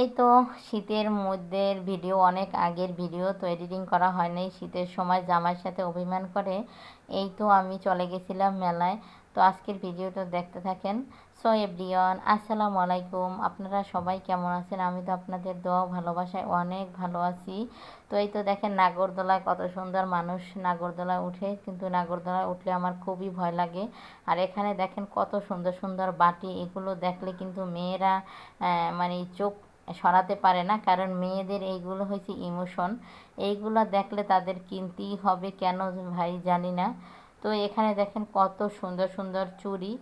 এই তো শীতের মধ্যে ভিডিও, অনেক আগের ভিডিও, তো এডিটিং করা হয় নাই শীতের সময় জামাইয়ের সাথে অভিমান করে এই তো আমি চলে গেছিলাম মেলায়। তো আজকের ভিডিওটা দেখতে থাকেন। সো এভরিওয়ান আসসালামু আলাইকুম। আপনারা সবাই কেমন আছেন? আমি তো আপনাদের দোয়া ভালোবাসায় অনেক ভালো আছি। তো এই তো দেখেন নাগরদোলায় কত সুন্দর মানুষ নাগরদোলায় উঠে, কিন্তু নাগরদোলায় উঠলে আমার খুবই ভয় লাগে। আর এখানে দেখেন কত সুন্দর সুন্দর বাটি, এগুলো দেখলে কিন্তু মেয়েরা মানে চোখ সরাতে পারে না, কারণ মেয়েদের এইগুলো হয়েছে ইমোশন এইগুলো দেখলে তাদের কিনতেই হবে কেন ভাই জানি না। তো এখানে দেখেন কত সুন্দর সুন্দর চুড়ি।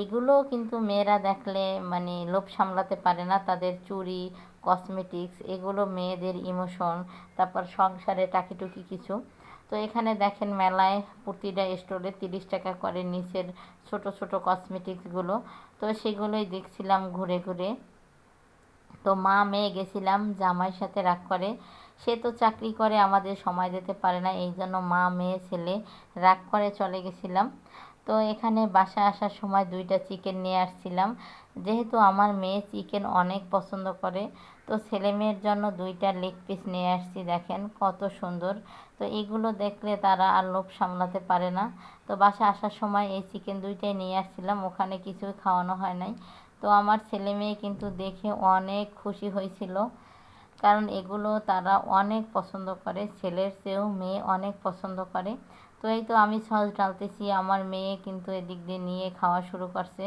এগুলোও কিন্তু মেয়েরা দেখলে মানে লোভ সামলাতে পারে না, তাদের চুড়ি কসমেটিক্স এগুলো মেয়েদের ইমোশন তারপর সংসারে টাকিটুকি কিছু। তো এখানে দেখেন মেলায় প্রতিটা স্টোরে তিরিশ টাকা করে নিচের ছোট ছোট কসমেটিক্সগুলো তো সেগুলোই দেখছিলাম ঘুরে ঘুরে। তো মা মেয়ে গেছিলাম, জামাইয়ের সাথে রাগ করে। সে তো চাকরি করে, আমাদের সময় দিতে পারে না, এই জন্য মা, মেয়ে, ছেলে রাগ করে চলে গেছিলাম। তো এখানে বাসায় আসার সময় দুইটা চিকেন নিয়ে আসছিলাম। যেহেতু আমার মেয়ে চিকেন অনেক পছন্দ করে, তো ছেলে মেয়ের জন্য দুইটা লেগ পিস নিয়ে আসছি, দেখেন কত সুন্দর। তো এগুলো দেখলে তারা আর লোভ সামলাতে পারে না। তো বাসা আসার সময় এই চিকেন দুইটাই নিয়ে আসছিলাম, ওখানে কিছুই খাওয়ানো হয় নাই। তো আমার ছেলে মেয়ে কিন্তু দেখে অনেক খুশি হয়েছিল। কারণ এগুলো তারা অনেক পছন্দ করে, ছেলের চেয়েও মেয়ে অনেক পছন্দ করে। তো এই তো আমি সস ডালতেছি আমার মেয়ে কিন্তু এদিক দিয়ে নিয়ে খাওয়া শুরু করছে।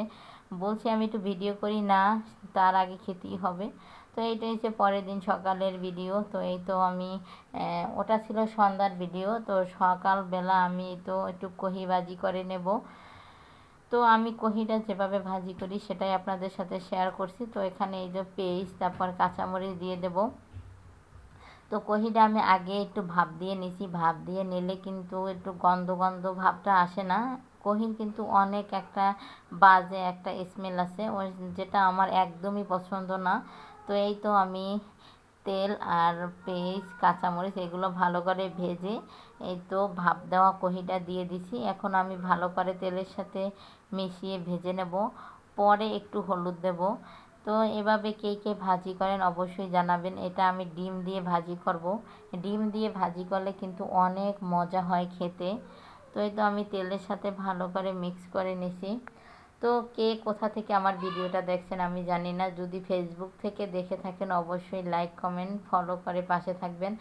বলছি আমি একটু ভিডিও করি না, তার আগে খেতেই হবে। তো এইটা হচ্ছে পরের দিন সকালের ভিডিও। তো এই তো আমি ওটা ছিল সন্ধ্যার ভিডিও। তো সকালবেলা আমি তো একটু কহিবাজি করে নেব। তো আমি কহিটা যেভাবে ভাজি করি সেটাই আপনাদের সাথে শেয়ার করছি। তো এখানে এই যে পেস্ট তারপর কাঁচামরিচ দিয়ে দেব। তো কহিটা আমি আগে একটু ভাপ দিয়ে নিছি। ভাপ দিয়ে নিলে কিন্তু একটু গন্ধ গন্ধ ভাবটা আসে না। কহির কিন্তু অনেক একটা বাজে একটা স্মেল আছে। ওই যেটা আমার একদমই পছন্দ না। তো এই তো আমি তেল আর পেঁয়াজ কাঁচামরিচ এগুলো ভালো করে ভেজে এই তো ভাপ দেওয়া কহিটা দিয়ে দিছি। এখন আমি ভালো করে তেলের সাথে মিশিয়ে ভেজে নেব। পরে একটু হলুদ দেব। তো এভাবে কে কে ভাজি করেন অবশ্যই জানাবেন। এটা আমি ডিম দিয়ে ভাজি করব। ডিম দিয়ে ভাজি করলে কিন্তু অনেক মজা হয় খেতে। তো এই তো আমি তেলের সাথে ভালো করে মিক্স করে নিছি। তো কে কোথা থেকে আমার ভিডিওটা দেখছেন আমি জানি না। যদি ফেসবুক থেকে দেখে থাকেন, অবশ্যই লাইক কমেন্ট ফলো করে পাশে থাকবেন।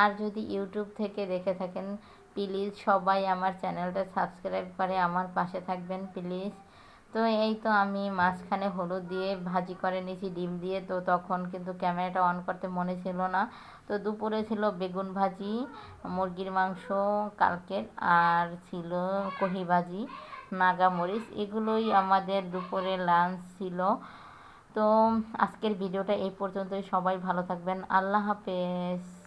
আর যদি ইউটিউব থেকে দেখে থাকেন প্লিজ সবাই আমার চ্যানেলটা সাবস্ক্রাইব করে আমার পাশে থাকবেন প্লিজ তো এই তো আমি মাঝখানে হলুদ দিয়ে ভাজি করে নিয়েছি, ডিম দিয়ে। তো তখন কিন্তু ক্যামেরাটা অন করতে মনে ছিল না। তো দুপুরে ছিল বেগুন ভাজি, মুরগির মাংস, কালকের, আর ছিল কহি ভাজি। নাগামরিচ এগুলোই আমাদের দুপুরে লাঞ্চ ছিল। তো আজকের ভিডিওটা এই পর্যন্তই। সবাই ভালো থাকবেন। আল্লাহ হাফেজ।